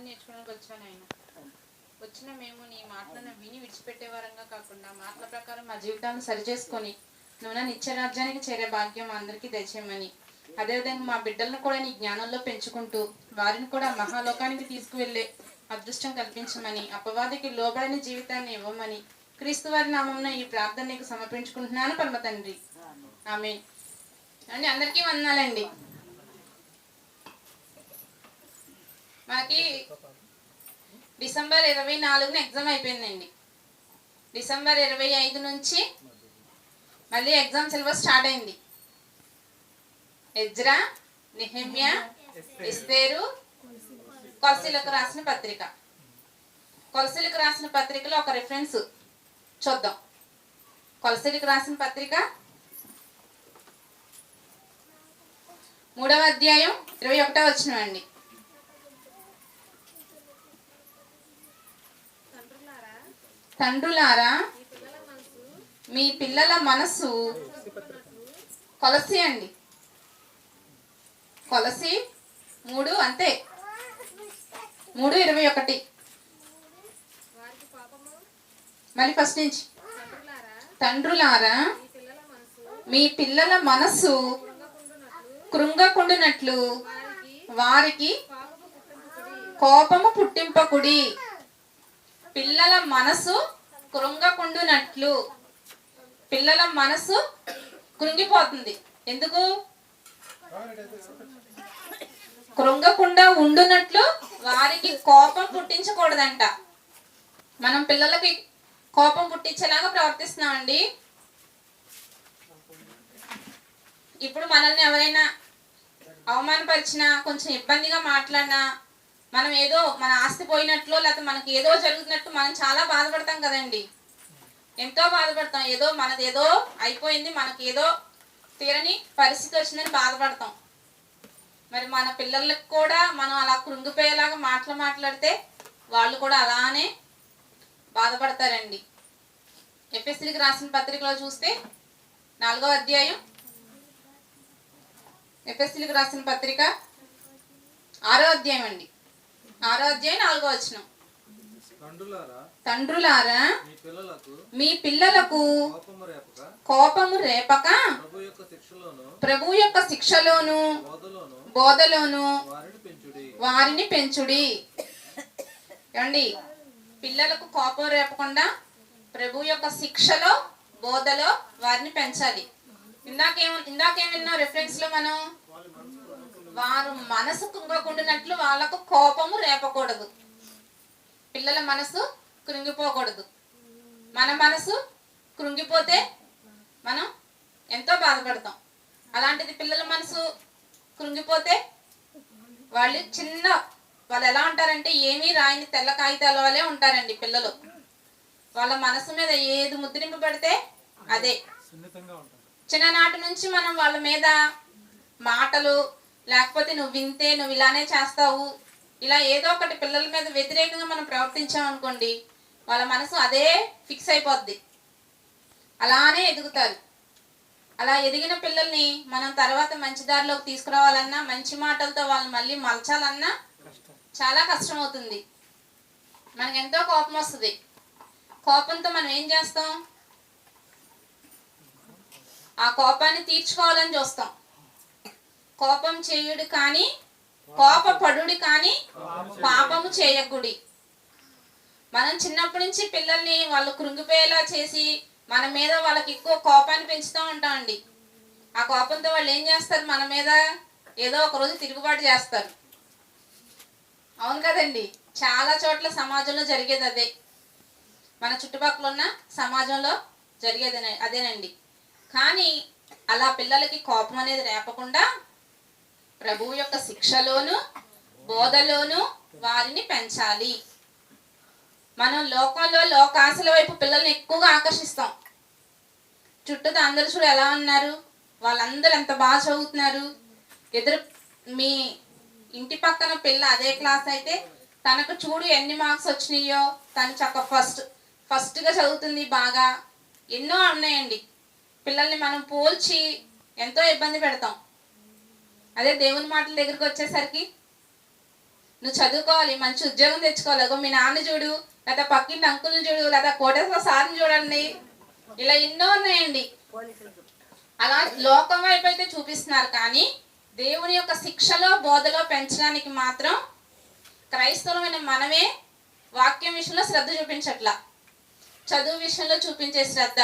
జ్ఞానం నేర్చుకోవడానికి వచ్చాను ఆయన. వచ్చిన మేము నీ మాటలను విని విడిచిపెట్టే వారంగా కాకుండా మాటల ప్రకారం మా జీవితాన్ని సరిచేసుకొని నువ్వు నిత్య రాజ్యానికి చేరే భాగ్యం అందరికీ దయచేయమని. అదేవిధంగా మా బిడ్డలను కూడా నీ జ్ఞానంలో పెంచుకుంటూ వారిని కూడా మహాలోకానికి తీసుకువెళ్ళే అదృష్టం కల్పించమని అపవాదికి లోబడని జీవితాన్ని ఇవ్వమని క్రీస్తు వారి నామంలో ఈ ప్రార్థన నీకు సమర్పించుకుంటున్నాను పరమ తండ్రి ఆమె అండి అందరికీ వందాలండి మనకి డిసెంబర్ ఇరవై నాలుగున ఎగ్జామ్ అయిపోయిందండి. డిసెంబర్ ఇరవై ఐదు నుంచి మళ్ళీ ఎగ్జామ్ సిలబస్ స్టార్ట్ అయింది. ఎజ్రా నిహమ్యా ఇస్తేరు కొలసీలకు రాసిన పత్రిక. కొలసీలకు రాసిన పత్రికలో ఒక రిఫరెన్స్ చూద్దాం. కొలసీలకు రాసిన పత్రిక మూడవ అధ్యాయం ఇరవై ఒకటో వచ్చిన తండ్రులారా మీ పిల్లల మనసు కొలసి అండి. కొలసి మూడు అంతే. మూడు ఇరవై ఒకటి. మళ్ళీ ఫస్ట్ నుంచి. తండ్రులారా మీ పిల్లల మనస్సు కృంగకుండునట్లు వారికి కోపము పుట్టింపకుడి. పిల్లల మనసు కృంగకుండునట్లు. పిల్లల మనసు కృంగిపోతుంది. ఎందుకు? కృంగకుండా ఉండునట్లు వారికి కోపం పుట్టించకూడదంట. మనం పిల్లలకి కోపం పుట్టించేలాగా ప్రవర్తిస్తున్నామండి. ఇప్పుడు మనల్ని ఎవరైనా అవమానపరిచినా కొంచెం ఇబ్బందిగా మాట్లాడినా మనం ఏదో మన ఆస్తి పోయినట్లు లేకపోతే మనకి ఏదో జరుగుతున్నట్టు మనం చాలా బాధపడతాం కదండి. ఎంతో బాధపడతాం. ఏదో మనది ఏదో అయిపోయింది మనకి ఏదో తీరని పరిస్థితి వచ్చిందని బాధపడతాం. మరి మన పిల్లలకు కూడా మనం అలా కృంగిపోయేలాగా మాటలు మాట్లాడితే వాళ్ళు కూడా అలానే బాధపడతారండి. ఎఫ్ఎస్సీకి రాసిన పత్రికలో చూస్తే నాలుగో అధ్యాయం ఎఫ్ఎస్సీలకు రాసిన పత్రిక ఆరో అధ్యాయం అండి. ఆరో అధ్యాయం నాలుగో వచనం. తండ్రులారా మీ పిల్లలకు కోపము రేపక? ప్రభు యొక్క శిక్షలోను బోధలోను వారిని పెంచుడి. వారిని పెంచుడి. ఏమండి? పిల్లలకు కోపం రేపకుండా ప్రభు యొక్క శిక్షలో బోధలో వారిని పెంచాలి. ఇందాకేం ఇందాకేం విన్నాం రెఫరెన్స్లో మనం? వారు మనసు కృంగకుండినట్లు వాళ్ళకు కోపము రేపకూడదు. పిల్లల మనసు కృంగిపోకూడదు. మన మనసు కృంగిపోతే మనం ఎంతో బాధపడతాం. అలాంటిది పిల్లల మనసు కృంగిపోతే వాళ్ళు చిన్న వాళ్ళు ఎలా ఉంటారంటే ఏమీ రాయని తెల్ల కాగితాల వల్లే ఉంటారండి పిల్లలు. వాళ్ళ మనసు మీద ఏది ముద్రింపు పెడితే అదే. చిన్ననాటి నుంచి మనం వాళ్ళ మీద మాటలు లేకపోతే నువ్వు వింతే నువ్వు ఇలానే చేస్తావు. ఇలా ఏదో ఒకటి పిల్లల మీద వ్యతిరేకంగా మనం ప్రవర్తించాం అనుకోండి వాళ్ళ మనసు అదే ఫిక్స్ అయిపోద్ది. అలానే ఎదుగుతారు. అలా ఎదిగిన పిల్లల్ని మనం తర్వాత మంచి దారిలోకి తీసుకురావాలన్నా మంచి మాటలతో వాళ్ళని మళ్ళీ మలచాలన్నా చాలా కష్టం అవుతుంది మనకి ఎంతో కోపం వస్తుంది. కోపంతో మనం ఏం చేస్తాం? ఆ కోపాన్ని తీర్చుకోవాలని చూస్తాం. కోపం చేయుడు కానీ కోపపడుడి కానీ పాపము చేయకుడి. మనం చిన్నప్పటి నుంచి పిల్లల్ని వాళ్ళు కృంగిపోయేలా చేసి మన మీద వాళ్ళకి ఎక్కువ కోపాన్ని పెంచుతూ ఉంటామండి ఆ కోపంతో వాళ్ళు ఏం చేస్తారు? మన మీద ఏదో ఒక రోజు తిరుగుబాటు చేస్తారు. అవును కదండి. చాలా చోట్ల సమాజంలో జరిగేది అదే. మన చుట్టుపక్కల ఉన్న సమాజంలో జరిగేది అదేనండి. కానీ అలా పిల్లలకి కోపం అనేది రేపకుండా ప్రభువు యొక్క శిక్షలోను బోధలోను వారిని పెంచాలి. మనం లోకంలో లోకాశల వైపు పిల్లల్ని ఎక్కువగా ఆకర్షిస్తాం. చుట్టూతో అందరూ చూడు ఎలా ఉన్నారు? వాళ్ళందరూ ఎంత బాగా చదువుతున్నారు? ఎదురు మీ ఇంటి పక్కన పిల్ల అదే క్లాస్ అయితే తనకు చూడు ఎన్ని మార్క్స్ వచ్చినాయో తను చక్క ఫస్ట్ ఫస్ట్గా చదువుతుంది బాగా. ఎన్నో ఉన్నాయండి. పిల్లల్ని మనం పోల్చి ఎంతో ఇబ్బంది పెడతాం. అదే దేవుని మాటల దగ్గరికి వచ్చేసరికి నువ్వు చదువుకోవాలి మంచి ఉద్యోగం తెచ్చుకోవాలి. మీ నాన్న చూడు లేదా పక్కింటి అంకుల్ని చూడు లేదా కోటేశ్వర సార్ని చూడండి. ఇలా ఎన్నో ఉన్నాయండి. అలా లోకం వైపు అయితే చూపిస్తున్నారు. కానీ దేవుని యొక్క శిక్షలో బోధలో పెంచడానికి మాత్రం క్రైస్తవమైన మనమే వాక్యం విషయంలో శ్రద్ధ చూపించట్లా. చదువు విషయంలో చూపించే శ్రద్ధ.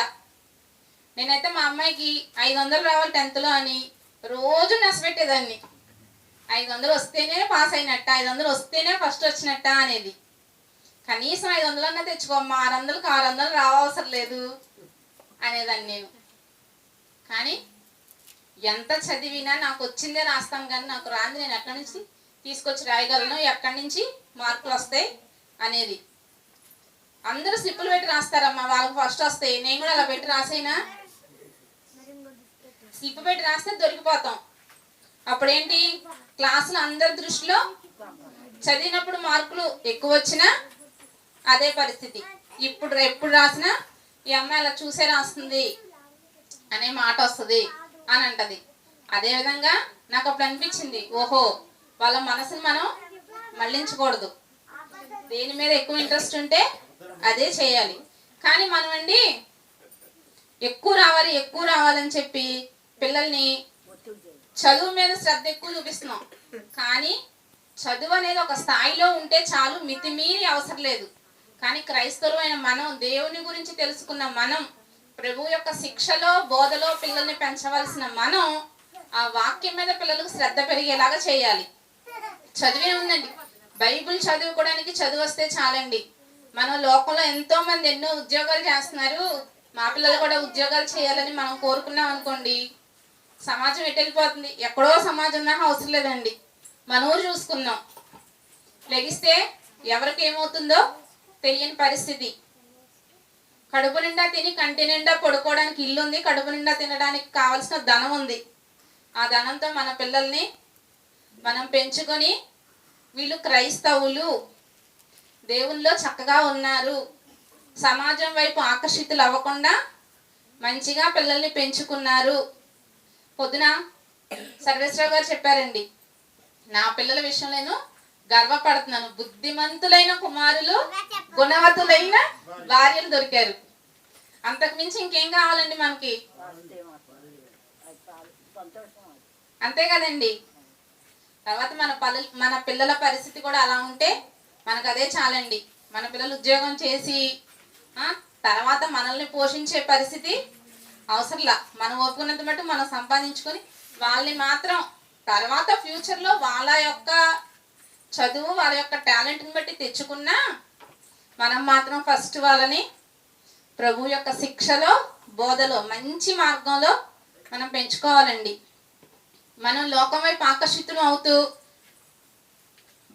నేనైతే మా అమ్మాయికి ఐదు వందలు రావాలి టెన్త్లో అని రోజు నష్టపెట్టేదాన్ని ఐదు వందలు వస్తేనే పాస్ అయినట్ట ఐదు వందలు వస్తేనే ఫస్ట్ వచ్చినట్ట అనేది. కనీసం ఐదు వందలు అన్నా తెచ్చుకోమ్మా ఆరు వందలకు ఆరు వందలు రావసరం లేదు అనేదాన్ని నేను. కానీ ఎంత చదివినా నాకు వచ్చిందే రాస్తాం కానీ నాకు రాంది నేను ఎక్కడి నుంచి తీసుకొచ్చి రాయగలను ఎక్కడి నుంచి మార్కులు వస్తాయి అనేది. అందరూ స్లిప్పులు పెట్టి రాస్తారమ్మా వాళ్ళకి ఫస్ట్ వస్తాయి. నేను కూడా అలా పెట్టి రాసైనా స్లిప్ పెట్టి రాస్తే దొరికిపోతాం. అప్పుడేంటి? క్లాసులు అందరి దృష్టిలో చదివినప్పుడు మార్కులు ఎక్కువ వచ్చినా అదే పరిస్థితి. ఇప్పుడు ఎప్పుడు రాసినా ఈ అమ్మాయి అలా చూసే రాస్తుంది అనే మాట వస్తుంది అని అంటది. అదేవిధంగా నాకు అప్పుడు అనిపించింది ఓహో వాళ్ళ మనసుని మనం మళ్ళించకూడదు. దేని మీద ఎక్కువ ఇంట్రెస్ట్ ఉంటే అదే చేయాలి. కానీ మనం అండి ఎక్కువ రావాలి ఎక్కువ రావాలని చెప్పి పిల్లల్ని చదువు మీద శ్రద్ధ ఎక్కువ చూపిస్తున్నాం. కానీ చదువు అనేది ఒక స్థాయిలో ఉంటే చాలు మితిమీరి అవసరం లేదు. కానీ క్రైస్తవులమైన మనం దేవుని గురించి తెలుసుకున్న మనం ప్రభు యొక్క శిక్షలో బోధలో పిల్లల్ని పెంచవలసిన మనం ఆ వాక్యం మీద పిల్లలకు శ్రద్ధ పెరిగేలాగా చేయాలి. చదివే ఉందండి. బైబిల్ చదువుకోవడానికి చదువు వస్తే చాలండి. మన లోకంలో ఎంతో మంది ఎన్నో ఉద్యోగాలు చేస్తున్నారు. మా పిల్లలు కూడా ఉద్యోగాలు చేయాలని మనం కోరుకున్నాం అనుకోండి. సమాజం ఎటు ఎక్కడో సమాజం నాకు అవసరం లేదండి. మన ఊరు చూసుకుందాం. లెగిస్తే ఎవరికి ఏమవుతుందో తెలియని పరిస్థితి. కడుపు నిండా తిని కంటి నిండా పడుకోవడానికి ఇల్లు ఉంది కడుపు నిండా తినడానికి కావలసిన ధనం ఉంది. ఆ ధనంతో మన పిల్లల్ని మనం పెంచుకొని వీళ్ళు క్రైస్తవులు. దేవుల్లో చక్కగా ఉన్నారు. సమాజం వైపు ఆకర్షితులు అవ్వకుండా మంచిగా పిల్లల్ని పెంచుకున్నారు. పొద్దున సర్వేశ్వరరావు గారు చెప్పారండి నా పిల్లల విషయంలో నేను గర్వపడుతున్నాను. బుద్ధిమంతులైన కుమారులు గుణవతులైన భార్యలు దొరికారు. అంతకు మించి ఇంకేం కావాలండి మనకి? అంతే కదండి. తర్వాత మన పల్ల మన పిల్లల పరిస్థితి కూడా అలా ఉంటే మనకు అదే చాలండి. మన పిల్లలు ఉద్యోగం చేసి తర్వాత మనల్ని పోషించే పరిస్థితి అవసరంలా. మనం ఒప్పుకున్నంత మటు మనం సంపాదించుకొని వాళ్ళని మాత్రం తర్వాత ఫ్యూచర్లో వాళ్ళ యొక్క చదువు వాళ్ళ యొక్క టాలెంట్ని బట్టి తెచ్చుకున్నా మనం మాత్రం ఫస్ట్ వాళ్ళని ప్రభు యొక్క శిక్షలో బోధలో మంచి మార్గంలో మనం పెంచుకోవాలండి. మనం లోకం వైపు ఆకర్షితులు అవుతూ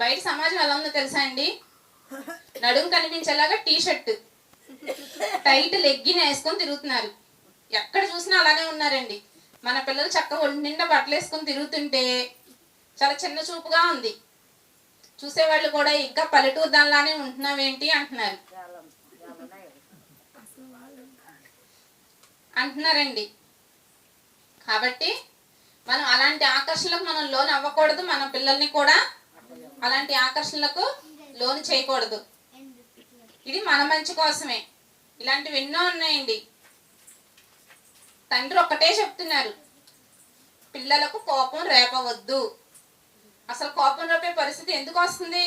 బయట సమాజం ఎలా ఉందో తెలుసా అండి? నడుము కనిపించేలాగా టీ షర్ట్ టైట్ లెగ్గిన వేసుకొని తిరుగుతున్నారు. ఎక్కడ చూసినా అలానే ఉన్నారండి. మన పిల్లలు చక్కగా ఒంటి నిండా బట్టలేసుకుని తిరుగుతుంటే చాలా చిన్న చూపుగా ఉంది. చూసేవాళ్ళు కూడా ఇంకా పల్లెటూరు దానిలానే ఉంటున్నావేంటి అంటున్నారు. అంటున్నారండి. కాబట్టి మనం అలాంటి ఆకర్షణలకు మనం లోన్ అవ్వకూడదు. మన పిల్లల్ని కూడా అలాంటి ఆకర్షణలకు లోన్ చేయకూడదు. ఇది మన మంచి కోసమే. ఇలాంటివి ఎన్నో ఉన్నాయండి. తండ్రి ఒక్కటే చెప్తున్నారు. పిల్లలకు కోపం రేపవద్దు. అసలు కోపం రేపే పరిస్థితి ఎందుకు వస్తుంది?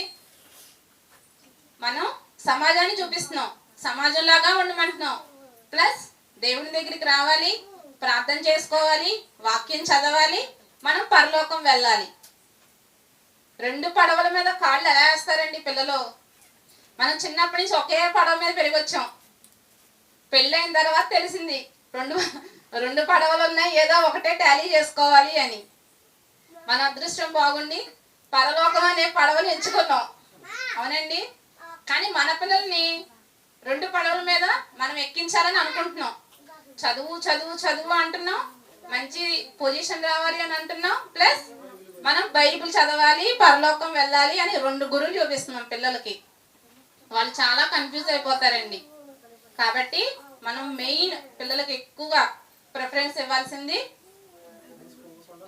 మనం సమాజాన్ని చూపిస్తున్నాం. సమాజంలాగా ఉండమంటున్నాం. ప్లస్ దేవుని దగ్గరికి రావాలి ప్రార్థన చేసుకోవాలి వాక్యం చదవాలి మనం పరలోకం వెళ్ళాలి. రెండు పడవల మీద కాళ్ళు ఎలా వేస్తారండి పిల్లలు? మనం చిన్నప్పటి నుంచి ఒకే పడవ మీద పెరిగొచ్చాం. పెళ్ళైన తర్వాత తెలిసింది రెండు రెండు పడవలు ఉన్నాయి ఏదో ఒకటే టాలీ చేసుకోవాలి అని. మన అదృష్టం బాగుండి పరలోకం అనే పడవలు ఎంచుకున్నాం. అవునండి? కానీ మన పిల్లల్ని రెండు పడవల మీద మనం ఎక్కించాలని అనుకుంటున్నాం. చదువు చదువు చదువు అంటున్నాం. మంచి పొజిషన్ రావాలి అని అంటున్నాం. ప్లస్ మనం బైబిల్ చదవాలి పరలోకం వెళ్ళాలి అని రెండు గురువులు చూపిస్తున్నాం పిల్లలకి. వాళ్ళు చాలా కన్ఫ్యూజ్ అయిపోతారండి. కాబట్టి మనం మెయిన్ పిల్లలకి ఎక్కువగా ప్రిఫరెన్స్ ఇవ్వాల్సింది.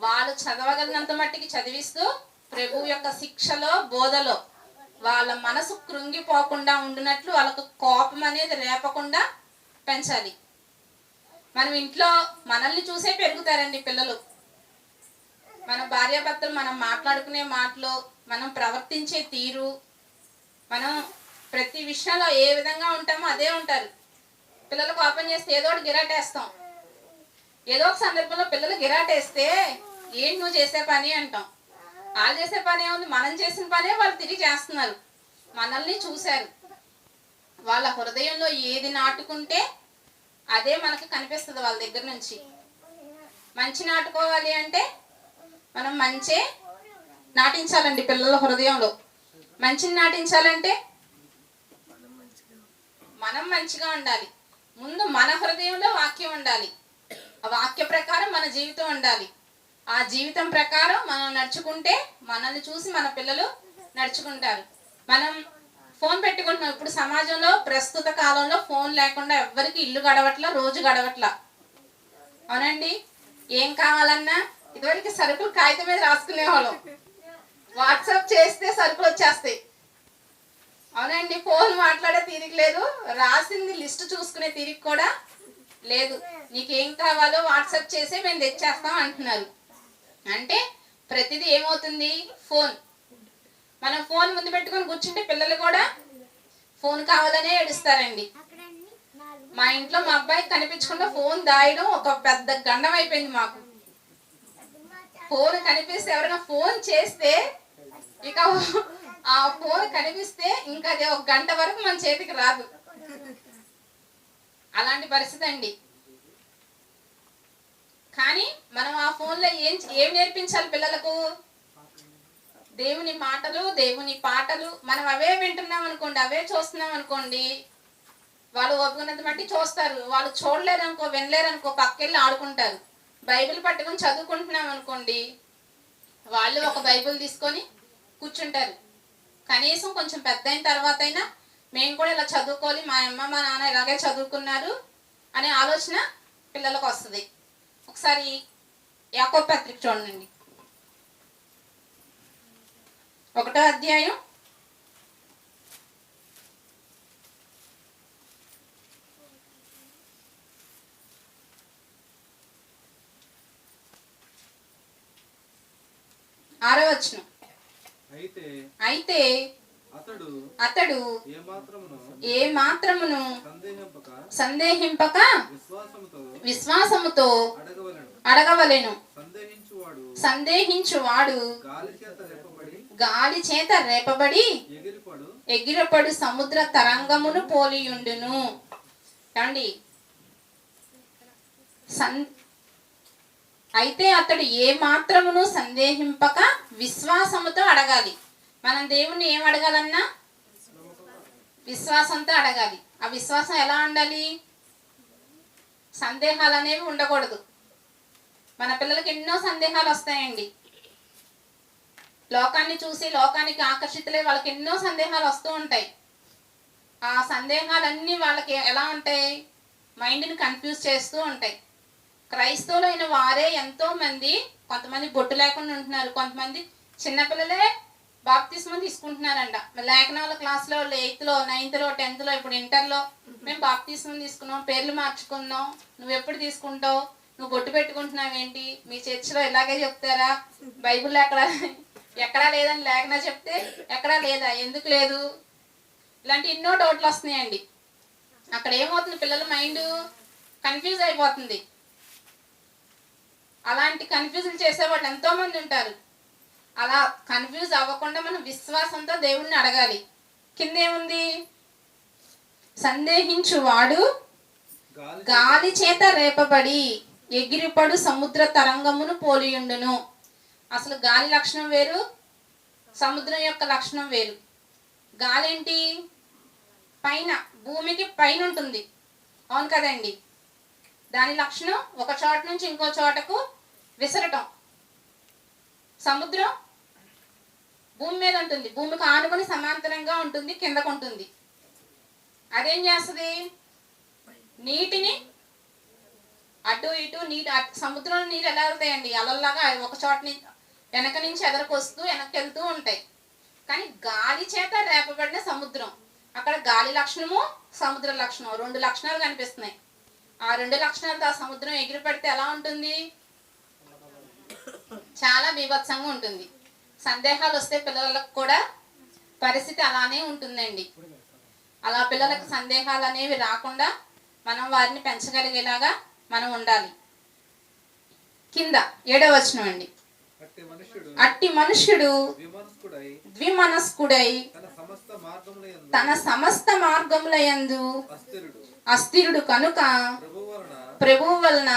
వాళ్ళు చదవగలిగినంత మట్టికి చదివిస్తూ ప్రభు యొక్క శిక్షలో బోధలో వాళ్ళ మనసు కృంగిపోకుండా ఉండినట్లు వాళ్ళకు కోపం అనేది రేపకుండా పెంచాలి. మనం ఇంట్లో మనల్ని చూసే పెరుగుతారండి పిల్లలు. మన భార్యాభర్తలు మనం మాట్లాడుకునే మాటలు మనం ప్రవర్తించే తీరు మనం ప్రతి విషయంలో ఏ విధంగా ఉంటామో అదే ఉంటారు. పిల్లలు కోపం చేస్తే ఏదో ఒకటి గిరాటేస్తాం. ఏదో ఒక సందర్భంలో పిల్లలు గిరాటేస్తే ఏంటి నువ్వు చేసే పని? అంటాం. వాళ్ళు చేసే పని ఏముంది? మనం చేసిన పనే వాళ్ళు తిరిగి చేస్తున్నారు. మనల్ని చూశారు. వాళ్ళ హృదయంలో ఏది నాటుకుంటే అదే మనకి కనిపిస్తుంది వాళ్ళ దగ్గర నుంచి. మంచి నాటుకోవాలి అంటే మనం మంచే నాటించాలండి పిల్లల హృదయంలో. మంచిని నాటించాలంటే మనం మంచిగా ఉండాలి. ముందు మన హృదయంలో వాక్యం ఉండాలి. వాక్య ప్రకారం మన జీవితం ఉండాలి. ఆ జీవితం ప్రకారం మనం నడుచుకుంటే మనల్ని చూసి మన పిల్లలు నడుచుకుంటారు. మనం ఫోన్ పెట్టుకుంటున్నాం. ఇప్పుడు సమాజంలో ప్రస్తుత కాలంలో ఫోన్ లేకుండా ఎవ్వరికి ఇల్లు గడవట్లా రోజు గడవట్లా. అవునండి? ఏం కావాలన్నా ఇదివరకు సరుకులు కాగితం మీద రాసుకునేవాళ్ళం. వాట్సాప్ చేస్తే సరుకులు వచ్చేస్తాయి. అవునండి? ఫోన్ మాట్లాడే తీరిక లేదు. రాసింది లిస్ట్ చూసుకునే తీరిక కూడా లేదు. నీకేం కావాలో వాట్సాప్ చేసి మేము తెచ్చేస్తాం అంటున్నారు. అంటే ప్రతిదీ ఏమవుతుంది? ఫోన్. మనం ఫోన్ ముందు పెట్టుకొని కూర్చుంటే పిల్లలు కూడా ఫోన్ కావాలనే ఏడుస్తారండి. మా ఇంట్లో మా అబ్బాయికి కనిపించకుండా ఫోన్ దాయడం ఒక పెద్ద గండం అయిపోయింది మాకు. ఫోన్ కనిపిస్తే ఎవరైనా ఫోన్ చేస్తే ఇక ఆ ఫోన్ కనిపిస్తే ఇంకా అది ఒక గంట వరకు మన చేతికి రాదు. అలాంటి పరిస్థితి అండి. కానీ మనం ఆ ఫోన్లో ఏం ఏం నేర్పించాలి పిల్లలకు? దేవుని మాటలు దేవుని పాటలు. మనం అవే వింటున్నాం అనుకోండి అవే చూస్తున్నాం అనుకోండి వాళ్ళు ఒప్పుకున్నంత మట్టి చూస్తారు. వాళ్ళు చూడలేరు అనుకో వినలేరు అనుకో పక్కెళ్ళి ఆడుకుంటారు. బైబిల్ పట్టుకొని చదువుకుంటున్నాం అనుకోండి వాళ్ళు ఒక బైబిల్ తీసుకొని కూర్చుంటారు. కనీసం కొంచెం పెద్ద అయిన తర్వాత అయినా మేము కూడా ఇలా చదువుకోవాలి మా అమ్మ మా నాన్న ఇలాగే చదువుకున్నారు అనే ఆలోచన పిల్లలకు వస్తుంది. ఒకసారి యాకో పత్రిక చూడండి. ఒకటో అధ్యాయం. ఆరో అయితే అయితే అతడు ఏ మాత్రమును సందేహింపక విశ్వాసముతో అడగవలను. సందేహించువాడు గాలి చేత రేపబడి ఎగిరిపడు. సముద్ర తరంగమును పోలియుండును. సన్ అయితే అతడు ఏ మాత్రమును సందేహింపక విశ్వాసముతో అడగాలి. మనం దేవుణ్ణి ఏం అడగాలన్నా? విశ్వాసంతో అడగాలి. ఆ విశ్వాసం ఎలా ఉండాలి? సందేహాలు అనేవి ఉండకూడదు. మన పిల్లలకి ఎన్నో సందేహాలు వస్తాయండి. లోకాన్ని చూసి లోకానికి ఆకర్షితులై వాళ్ళకి ఎన్నో సందేహాలు వస్తూ ఉంటాయి. ఆ సందేహాలన్నీ వాళ్ళకి ఎలా ఉంటాయి? మైండ్ని కన్ఫ్యూజ్ చేస్తూ ఉంటాయి. క్రైస్తవులైన వారే ఎంతో మంది కొంతమంది బొట్టు లేకుండా ఉంటున్నారు. కొంతమంది చిన్నపిల్లలే బాప్తిస్మం తీసుకుంటున్నారంట లేఖనాల క్లాస్లో ఎయిత్లో నైన్త్లో టెన్త్లో ఇప్పుడు ఇంటర్లో మేము బాప్తిస్మం తీసుకున్నాం. పేర్లు మార్చుకున్నాం. నువ్వు ఎప్పుడు తీసుకుంటావు? నువ్వు బొట్టు పెట్టుకుంటున్నావు ఏంటి? మీ చర్చిలో ఇలాగే చెప్తారా? బైబుల్ ఎక్కడ ఎక్కడా లేదని లేఖనా చెప్తే ఎక్కడా లేదా? ఎందుకు లేదు? ఇలాంటి ఎన్నో డౌట్లు వస్తున్నాయండి. అక్కడ ఏమవుతుంది? పిల్లల మైండ్ కన్ఫ్యూజ్ అయిపోతుంది. అలాంటి కన్ఫ్యూజన్ చేసేవాళ్ళు ఎంతోమంది ఉంటారు. అలా కన్ఫ్యూజ్ అవ్వకుండా మనం విశ్వాసంతో దేవుణ్ణి అడగాలి. కింద ఏముంది సందేహించువాడు గాలి గాలి చేత రేపబడి ఎగిరిపడు సముద్ర తరంగమును పోలియుండును. అసలు గాలి లక్షణం వేరు? సముద్రం యొక్క లక్షణం వేరు. గాలి ఏంటి పైన భూమికి పైన ఉంటుంది అవును కదండి. దాని లక్షణం ఒక చోట నుంచి ఇంకో చోటకు విసరటం. సముద్రం భూమి మీద ఉంటుంది. భూమికి ఆనుకొని సమాంతరంగా ఉంటుంది కిందకు ఉంటుంది. అదేం చేస్తుంది? నీటిని అటు ఇటు నీటి అటు- సముద్రంలో నీరు ఎలా వెళ్తాయండి? అలల్లాగా ఒక చోట నుంచి వెనక నుంచి ఎదరకొస్తూ వెనక్కి వెళ్తూ ఉంటాయి. కానీ గాలి చేత రేపబడిన సముద్రం. అక్కడ గాలి లక్షణము సముద్ర లక్షణం. రెండు లక్షణాలు కనిపిస్తున్నాయి. ఆ రెండు లక్షణాలతో ఆ సముద్రం ఎగిరి పడితే ఎలా ఉంటుంది? చాలా బీభత్సంగా ఉంటుంది. సందేహాలు వస్తే పిల్లలకు కూడా పరిస్థితి అలానే ఉంటుందండి. అలా పిల్లలకు సందేహాలు అనేవి రాకుండా మనం వారిని పెంచగలిగేలాగా మనం ఉండాలి. కింద ఏడవ వచనం అండి. అట్టి మనుష్యుడు ద్విమనస్కుడై తన సమస్త మార్గముల యందు తన సమస్త మార్గముల యందు అస్థిరుడు. కనుక ప్రభు వలన ప్రభువు వలన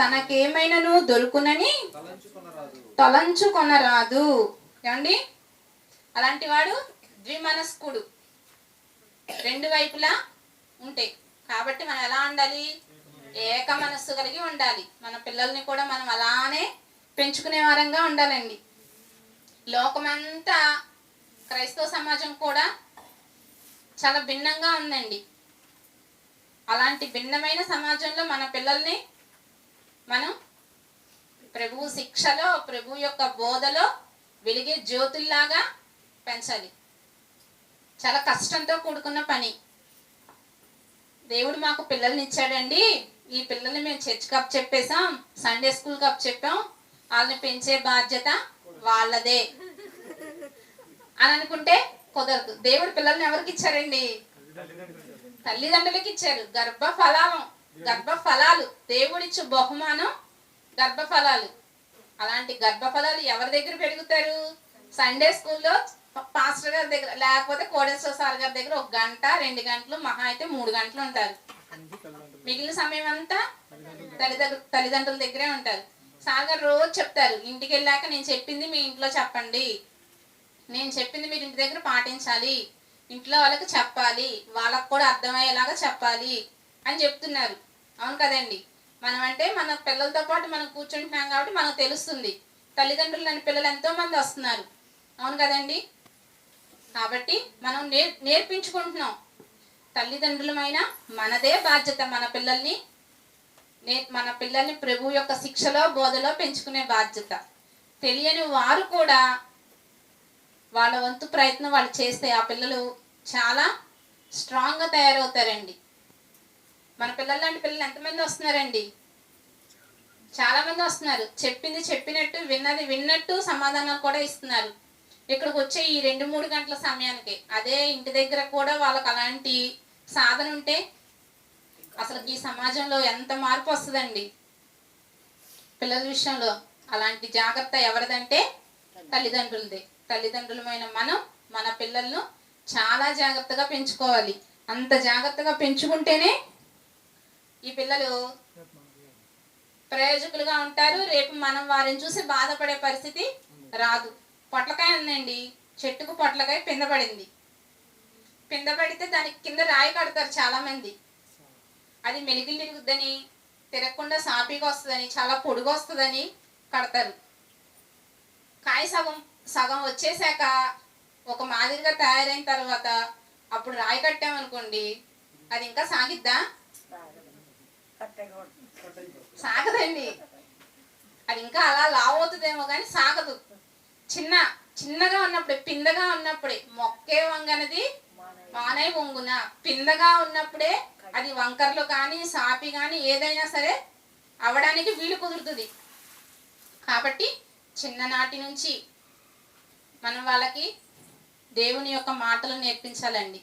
తనకేమైనను దొరుకునని తలంచుకొనరాదు. ఏమండి? అలాంటి వాడు ద్విమనస్కుడు. రెండు వైపులా ఉంటాయి కాబట్టి మనం ఎలా ఉండాలి? ఏక మనస్సు కలిగి ఉండాలి. మన పిల్లల్ని కూడా మనం అలానే పెంచుకునే వారంగా ఉండాలండి. లోకమంతా క్రైస్తవ సమాజం కూడా చాలా భిన్నంగా ఉందండి. అలాంటి భిన్నమైన సమాజంలో మన పిల్లల్ని మనం ప్రభువు శిక్షలో ప్రభు యొక్క బోధలో వెలిగే జ్యోతుల్లాగా పెంచాలి. చాలా కష్టంతో కూడుకున్న పని. దేవుడు మాకు పిల్లల్ని ఇచ్చాడండి. ఈ పిల్లల్ని మేము చర్చ్ కప్ చెప్పేసాం సండే స్కూల్ కప్ చెప్పాం. వాళ్ళని పెంచే బాధ్యత వాళ్ళదే. అని అనుకుంటే కుదరదు. దేవుడు పిల్లల్ని ఎవరికి ఇచ్చారండి తల్లిదండ్రులకి ఇచ్చారు గర్భ ఫలాలు గర్భ ఫలాలు దేవుడిచ్చు బహుమానం గర్భ ఫలాలు అలాంటి గర్భ ఫలాలు ఎవరి దగ్గర పెరుగుతారు? సండే స్కూల్లో పాస్టర్ గారి దగ్గర లేకపోతే కోడేశ్వర సార్ గారి దగ్గర ఒక గంట రెండు గంటలు మహా అయితే మూడు గంటలు ఉంటారు. మిగిలిన సమయం అంతా తల్లిదండ్రులు తల్లిదండ్రుల దగ్గరే ఉంటారు. సార్ గారు రోజు చెప్తారు ఇంటికి వెళ్ళాక నేను చెప్పింది మీ ఇంట్లో చెప్పండి. నేను చెప్పింది మీరు ఇంటి దగ్గర పాటించాలి. ఇంట్లో వాళ్ళకి చెప్పాలి. వాళ్ళకు కూడా అర్థమయ్యేలాగా చెప్పాలి అని చెప్తున్నారు. అవును కదండి? మనం అంటే మన పిల్లలతో పాటు మనం కూర్చుంటున్నాం కాబట్టి మనకు తెలుస్తుంది. తల్లిదండ్రులు అని పిల్లలు ఎంతో మంది వస్తున్నారు. అవును కదండి? కాబట్టి మనం నేర్ నేర్పించుకుంటున్నాం. తల్లిదండ్రులమైన మనదే బాధ్యత మన పిల్లల్ని నే మన పిల్లల్ని ప్రభు యొక్క శిక్షలో బోధలో పెంచుకునే బాధ్యత. తెలియని వారు కూడా వాళ్ళ వంతు ప్రయత్నం వాళ్ళు చేస్తే ఆ పిల్లలు చాలా స్ట్రాంగ్గా తయారవుతారండి. మన పిల్లలు లాంటి పిల్లలు ఎంతమంది వస్తున్నారండి? చాలా మంది వస్తున్నారు. చెప్పింది చెప్పినట్టు విన్నది విన్నట్టు సమాధానాలు కూడా ఇస్తున్నారు. ఇక్కడికి వచ్చే ఈ రెండు మూడు గంటల సమయానికి అదే ఇంటి దగ్గర కూడా వాళ్ళకి అలాంటి సాధన ఉంటే అసలు ఈ సమాజంలో ఎంత మార్పు వస్తుందండి? పిల్లల విషయంలో అలాంటి జాగ్రత్త ఎవరిదంటే తల్లిదండ్రులదే. తల్లిదండ్రులమైన మనం మన పిల్లలను చాలా జాగ్రత్తగా పెంచుకోవాలి. అంత జాగ్రత్తగా పెంచుకుంటేనే ఈ పిల్లలు ప్రయోజకులుగా ఉంటారు. రేపు మనం వారిని చూసి బాధపడే పరిస్థితి రాదు. పొట్లకాయ ఉందండి. చెట్టుకు పొట్లకాయ పింద పడింది పింద పడితే దానికి కింద రాయి కడతారు చాలా మంది అది మెలిగిలు తిరుగుద్దని తిరగకుండా సాపీగా వస్తుందని చాలా పొడుగు వస్తుందని కడతారు. కాయ సగం సగం వచ్చేసాక ఒక మాదిరిగా తయారైన తర్వాత అప్పుడు రాయి కట్టామనుకోండి అది ఇంకా సాగిద్దా? సాగదండి. అది ఇంకా అలా లావు అవుతుందేమో కానీ సాగదు. చిన్న చిన్నగా ఉన్నప్పుడే పిందగా ఉన్నప్పుడే మొక్కే వంగనది మానే వంగున. పిందగా ఉన్నప్పుడే అది వంకర్లు కానీ సాపి కానీ ఏదైనా సరే అవడానికి వీలు కుదురుతుంది. కాబట్టి చిన్ననాటి నుంచి మనం వాళ్ళకి దేవుని యొక్క మాటలు నేర్పించాలండి.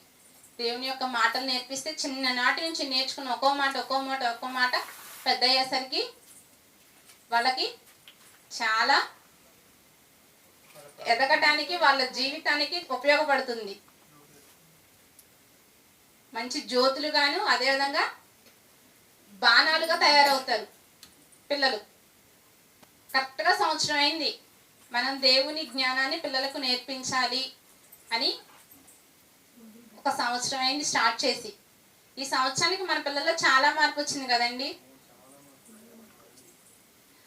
దేవుని యొక్క మాటలు నేర్పిస్తే చిన్ననాటి నుంచి నేర్చుకుని ఒక్కో మాట ఒక్కో మాట ఒక్కో మాట పెద్ద అయ్యేసరికి వాళ్ళకి చాలా ఎదగటానికి వాళ్ళ జీవితానికి ఉపయోగపడుతుంది. మంచి జ్యోతులుగాను అదేవిధంగా బాణాలుగా తయారవుతారు పిల్లలు. కరెక్ట్గా సంవత్సరం అయింది. మనం దేవుని జ్ఞానాన్ని పిల్లలకు నేర్పించాలి అని ఒక సంవత్సరం అయింది స్టార్ట్ చేసి. ఈ సంవత్సరానికి మన పిల్లల్లో చాలా మార్పు వచ్చింది కదండి.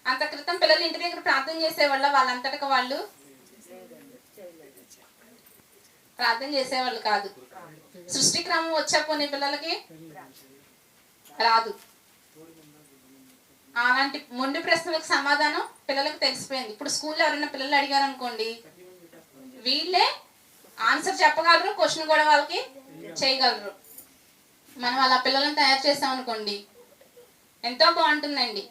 అంత క్రితం పిల్లలు ఇంటి దగ్గర ప్రార్థన చేసేవాళ్ళ వాళ్ళంతటికి వాళ్ళు ప్రార్థన చేసేవాళ్ళు కాదు. సృష్టి క్రమం వచ్చా పోనీ పిల్లలకి? రాదు. అలాంటి మొండి ప్రశ్నలకు సమాధానం పిల్లలకు తెలిసిపోయింది. ఇప్పుడు స్కూల్లో ఎవరైనా పిల్లలు అడిగారు అనుకోండి వీళ్ళే ఆన్సర్ చెప్పగలరు క్వశ్చన్ కూడా వాళ్ళకి చేయగలరు. మనం అలా పిల్లలను తయారు చేసామనుకోండి ఎంతో బాగుంటుందండి.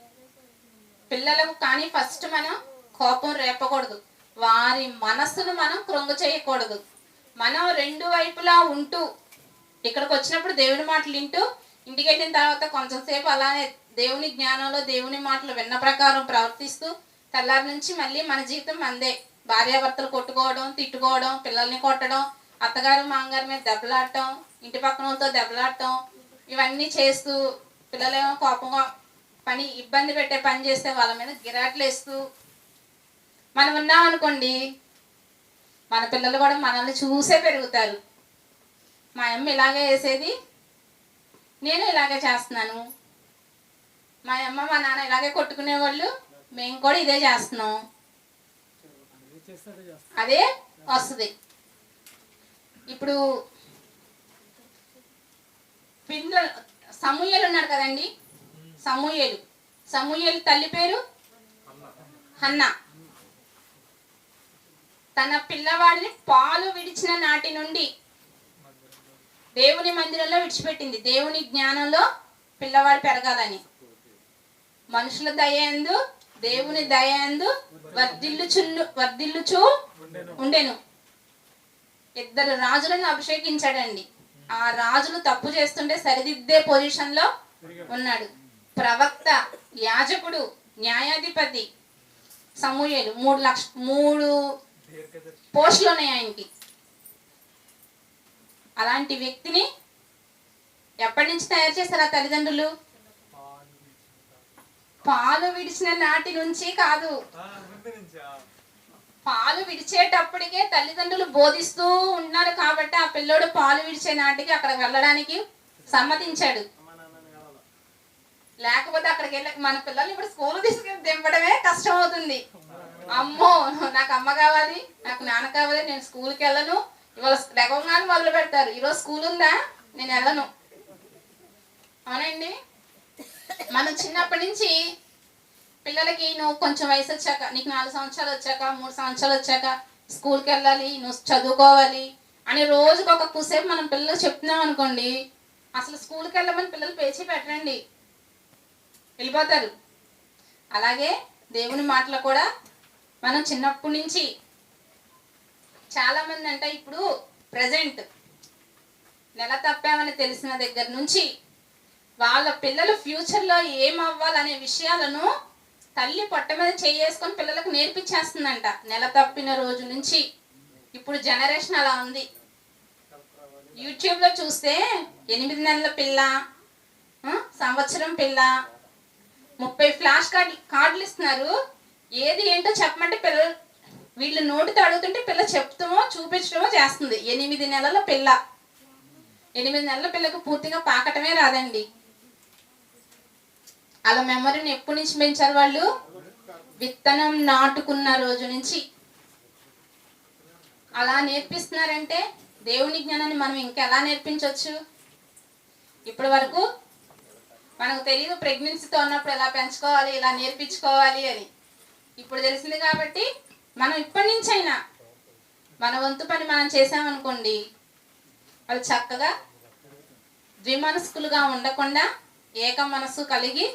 పిల్లలకు కానీ ఫస్ట్ మనం కోపం రేపకూడదు. వారి మనస్సును మనం కృంగు చేయకూడదు. మనం రెండు వైపులా ఉంటూ ఇక్కడికి వచ్చినప్పుడు దేవుని మాటలు వింటూ ఇంటికి వెళ్ళిన తర్వాత కొంచెంసేపు అలానే దేవుని జ్ఞానంలో దేవుని మాటలు విన్న ప్రకారం ప్రవర్తిస్తూ తెల్లారి నుంచి మళ్ళీ మన జీవితం మందే భార్యాభర్తలు కొట్టుకోవడం తిట్టుకోవడం పిల్లల్ని కొట్టడం అత్తగారు మామగారి మీద దెబ్బలాడటం ఇంటి పక్కన వాళ్ళతో దెబ్బలాడటం ఇవన్నీ చేస్తూ పిల్లలేమో కోపంగా పని ఇబ్బంది పెట్టే పని చేస్తే వాళ్ళ మీద గిరాట్లు వేస్తూ మనం ఉన్నాం అనుకోండి మన పిల్లలు కూడా మనల్ని చూసే పెరుగుతారు. మా అమ్మ ఇలాగే వేసేది నేను ఇలాగే చేస్తున్నాను. మా అమ్మ మా నాన్న ఇలాగే కొట్టుకునేవాళ్ళు మేము కూడా ఇదే చేస్తున్నాం. అదే వస్తుంది. ఇప్పుడు పిల్ల సమూహలు ఉన్నారు కదండి? సమూహలు సమూహలు తల్లి పేరు? హన్న. తన పిల్లవాడిని పాలు విడిచిన నాటి నుండి దేవుని మందిరంలో విడిచిపెట్టింది. దేవుని జ్ఞానంలో పిల్లవాడు పెరగాలని. మనుషుల దయందు దేవుని దయందు వర్ధిల్లుచుండు వర్ధిల్లుచు ఉండెను. ఇద్దరు రాజులను అభిషేకించాడండి. ఆ రాజులు తప్పు చేస్తుంటే సరిదిద్దే పొజిషన్లో ఉన్నాడు. ప్రవక్త యాజకుడు న్యాయాధిపతి సమూహలు మూడు లక్ష మూడు పోస్టులు ఉన్నాయి ఆయనకి. అలాంటి వ్యక్తిని ఎప్పటి నుంచి తయారు చేశారు ఆ తల్లిదండ్రులు? పాలు విడిచిన నాటి నుంచి కాదు. పాలు విడిచేటప్పటికే తల్లిదండ్రులు బోధిస్తూ ఉన్నారు కాబట్టి ఆ పిల్లోడు పాలు విడిచే నాటికి అక్కడ వెళ్ళడానికి సమ్మతించాడు. లేకపోతే అక్కడికి వెళ్ళి మన పిల్లల్ని ఇప్పుడు స్కూల్ తీసుకెళ్ళి దింపడమే కష్టం అవుతుంది అమ్మో నాకు అమ్మ కావాలి నాకు నాన్న కావాలి నేను స్కూల్కి వెళ్ళను. ఇవాళ రెగంగానే మొదలు పెడతారు ఈరోజు స్కూల్ ఉందా? నేను వెళ్ళను. అవునండి? మనం చిన్నప్పటి నుంచి పిల్లలకి నువ్వు కొంచెం వయసు వచ్చాక నీకు నాలుగు సంవత్సరాలు వచ్చాక మూడు సంవత్సరాలు వచ్చాక స్కూల్కి వెళ్ళాలి నువ్వు చదువుకోవాలి అని రోజుకి ఒక కుసేపు మనం పిల్లలు చెప్తున్నాం అనుకోండి అసలు స్కూల్కి వెళ్ళమని పిల్లలు పేచి పెట్టరండి. వెళ్ళిపోతారు. అలాగే దేవుని మాటలు కూడా మనం చిన్నప్పటి నుంచి చాలామంది అంటే ఇప్పుడు ప్రజెంట్ నెల తప్పామని తెలిసిన దగ్గర నుంచి వాళ్ళ పిల్లలు ఫ్యూచర్లో ఏం అవ్వాలనే విషయాలను తల్లి పొట్ట మీద చేసుకొని పిల్లలకు నేర్పించేస్తుందంట. నెల తప్పిన రోజు నుంచి ఇప్పుడు జనరేషన్ అలా ఉంది. యూట్యూబ్లో చూస్తే ఎనిమిది నెలల పిల్ల సంవత్సరం పిల్ల ముప్పై ఫ్లాష్ కార్డ్ కార్డులు ఇస్తున్నారు. ఏది ఏంటో చెప్పమంటే పిల్లలు వీళ్ళు నోటితో అడుగుతుంటే పిల్ల చెప్తామో చూపించడమో చేస్తుంది. ఎనిమిది నెలల పిల్ల. ఎనిమిది నెలల పిల్లకు పూర్తిగా పాకటమే రాదండి. అలా మెమరీని ఎప్పటి నుంచి పెంచారు వాళ్ళు? విత్తనం నాటుకున్న రోజు నుంచి. అలా నేర్పిస్తున్నారంటే దేవుని జ్ఞానాన్ని మనం ఇంకా ఎలా నేర్పించవచ్చు ఇప్పటి వరకు మనకు తెలియదు ప్రెగ్నెన్సీతో ఉన్నప్పుడు ఎలా పెంచుకోవాలి ఇలా నేర్పించుకోవాలి అని. ఇప్పుడు తెలిసింది కాబట్టి మనం ఇప్పటి నుంచి అయినా మన వంతు పని మనం చేసామనుకోండి వాళ్ళు చక్కగా ద్విమనస్కులుగా ఉండకుండా ఏక మనస్సు కలిగి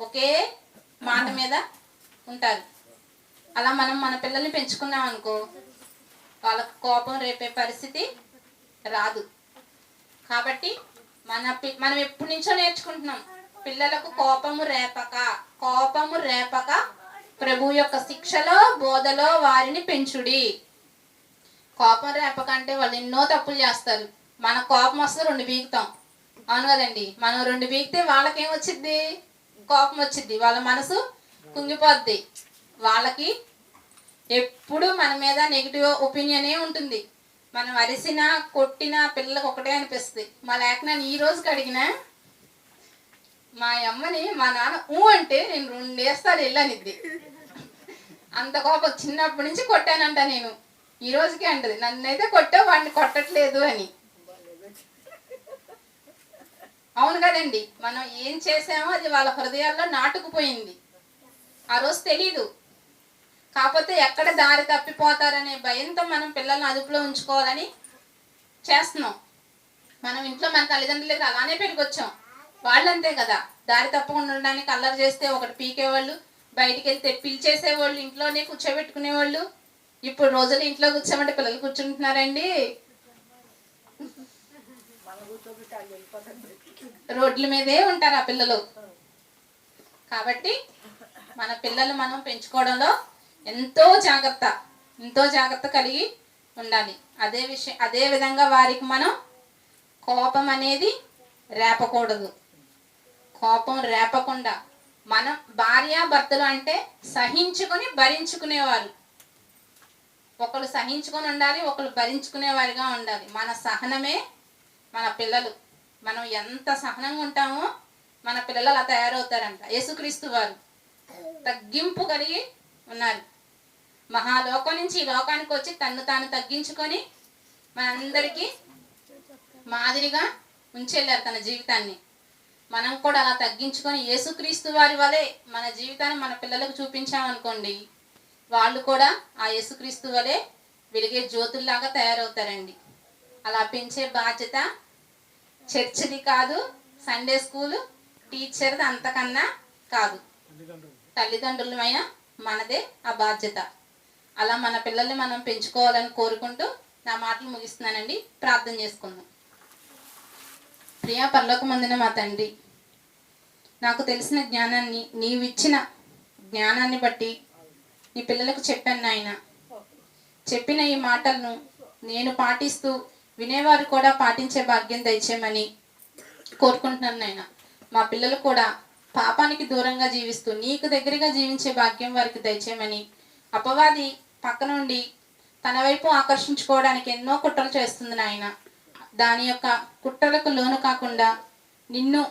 ఒకే మాట మీద ఉంటారు. అలా మనం మన పిల్లల్ని పెంచుకున్నాం అనుకో వాళ్ళకు కోపం రేపే పరిస్థితి రాదు. కాబట్టి మన పి- మనం ఎప్పటి నుంచో నేర్చుకుంటున్నాం పిల్లలకు కోపము రేపక కోపము రేపక ప్రభు యొక్క శిక్షలో బోధలో వారిని పెంచుడి. కోపం రేపక అంటే వాళ్ళు ఎన్నో తప్పులు చేస్తారు. మన కోపం వస్తే రెండు బీగుతాం. అవును కదండి? మనం రెండు బీగితే వాళ్ళకేం వచ్చింది కోపం వచ్చింది. వాళ్ళ మనసు కుంగిపోద్ది. వాళ్ళకి ఎప్పుడు మన మీద నెగిటివ్ ఒపీనియనే ఉంటుంది. మనం అరిసినా కొట్టినా పిల్లలకు ఒకటే అనిపిస్తుంది. మా లేఖనాన్ని ఈ రోజుకి అడిగినా మా అమ్మని మా నాన్న ఊ అంటే నేను రెండు వెళ్ళనిద్ది. అంత కోపం. చిన్నప్పటి నుంచి కొట్టానంట నేను. ఈ రోజుకి అంటది. నన్నైతే కొట్టావు వాడిని కొట్టట్లేదు అని. అవును కదండి. మనం ఏం చేసామో అది వాళ్ళ హృదయాల్లో నాటుకుపోయింది. ఆ రోజు తెలీదు. కాకపోతే ఎక్కడ దారి తప్పిపోతారనే భయంతో మనం పిల్లల్ని అదుపులో ఉంచుకోవాలని చేస్తున్నాం. మనం ఇంట్లో మన తల్లిదండ్రులకి అలానే పెరిగొచ్చాం. వాళ్ళు అంతే కదా. దారి తప్పకుండా ఉండడానికి అల్లరి చేస్తే ఒకటి పీకేవాళ్ళు బయటికి వెళ్తే పిలిచేసేవాళ్ళు ఇంట్లోనే కూర్చోబెట్టుకునేవాళ్ళు. ఇప్పుడు రోజులు ఇంట్లో కూర్చోమంటే పిల్లలు కూర్చుంటున్నారండి. రోడ్ల మీదే ఉంటారు ఆ పిల్లలు. కాబట్టి మన పిల్లలు మనం పెంచుకోవడంలో ఎంతో జాగ్రత్త ఎంతో జాగ్రత్త కలిగి ఉండాలి. అదే విషయం అదే విధంగా వారికి మనం కోపం అనేది రేపకూడదు. కోపం రేపకుండా మనం భార్య భర్తలు అంటే సహించుకొని భరించుకునేవారు. ఒకరు సహించుకొని ఉండాలి ఒకరు భరించుకునేవారిగా ఉండాలి. మన సహనమే మన పిల్లలు. మనం ఎంత సహనంగా ఉంటామో మన పిల్లలు అలా తయారవుతారంట. యేసుక్రీస్తు వారు తగ్గింపు కలిగి ఉన్నారు. మహాలోకం నుంచి ఈ లోకానికి వచ్చి తన్ను తాను తగ్గించుకొని మనందరికీ మాదిరిగా ఉంచెళ్ళారు తన జీవితాన్ని. మనం కూడా అలా తగ్గించుకొని యేసుక్రీస్తు వారి వలె మన జీవితాన్ని మన పిల్లలకు చూపించామనుకోండి వాళ్ళు కూడా ఆ యేసుక్రీస్తు వలె వెలిగే జ్యోతుల్లాగా తయారవుతారండి. అలా పెంచే బాధ్యత చర్చిది కాదు సండే స్కూల్ టీచర్ది అంతకన్నా కాదు. తల్లిదండ్రులమైన మనదే ఆ బాధ్యత. అలా మన పిల్లల్ని మనం పెంచుకోవాలని కోరుకుంటూ నా మాటలు ముగిస్తున్నానండి. ప్రార్థన చేసుకుందాం. ప్రియా పర్లోకమందిన మా తండ్రి నాకు తెలిసిన జ్ఞానాన్ని నీవిచ్చిన జ్ఞానాన్ని బట్టి నీ పిల్లలకు చెప్పాను నాయన. చెప్పిన ఈ మాటలను నేను పాటిస్తూ వినేవారు కూడా పాటించే భాగ్యం దయచేయమని కోరుకుంటున్నాను నాయన. మా పిల్లలు కూడా పాపానికి దూరంగా జీవిస్తూ నీకు దగ్గరగా జీవించే భాగ్యం వారికి దయచేయమని అపవాది పక్క నుండి తన వైపు ఆకర్షించుకోవడానికి ఎన్నో కుట్రలు చేస్తుంది నాయన. దాని యొక్క కుట్రలకు లోను కాకుండా నిన్ను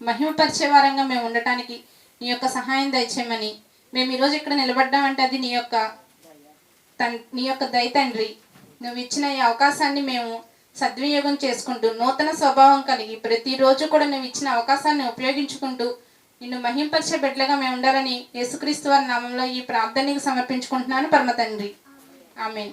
మహిమపరిచే వారంగా మేము ఉండటానికి నీ యొక్క సహాయం దయచేయమని మేము ఈరోజు ఇక్కడ నిలబడ్డామంటే అది నీ యొక్క తన్ నీ యొక్క దయ తండ్రి. నువ్వు ఇచ్చిన ఈ అవకాశాన్ని మేము సద్వినియోగం చేసుకుంటూ నూతన స్వభావం కలిగి ప్రతిరోజు కూడా నువ్వు ఇచ్చిన అవకాశాన్ని ఉపయోగించుకుంటూ నిన్ను మహింపరిచే బిడ్డలుగా మేము ఉండాలని యేసుక్రీస్తు వారి నామంలో ఈ ప్రార్థనకి సమర్పించుకుంటున్నాను పరమ తండ్రి ఆమెన్.